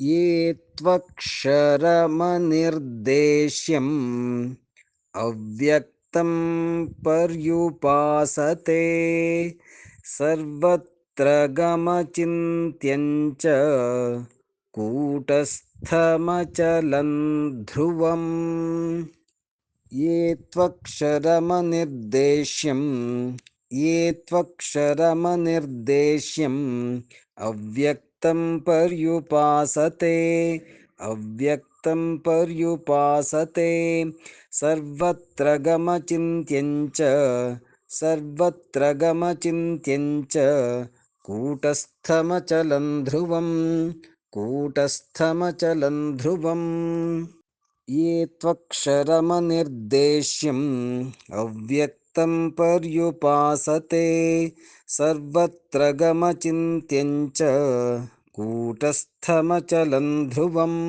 ये त्वक्षरमनिर्देश्यम् अव्यक्तं पर्युपासते सर्वत्र गमचिन्त्यं च कूटस्थमचलं ध्रुवम् ये त्वक्षरमनिर्देश्यम् ये त्वक्षरमनिर्देश्यम् पर्युपासते अव्यक्तं पर्युपासते सर्वत्र गमचिन्त्यं च सर्वत्र गमचिन्त्यं च कूटस्थमचलं ध्रुवं कूटस्थमचलं ध्रुवम्। ये त्वक्षरमनिर्देश्यम् अव्यक्तं पर्युपासते सर्वत्र गमचिन्त्यं च कूटस्थमचलं ध्रुवम्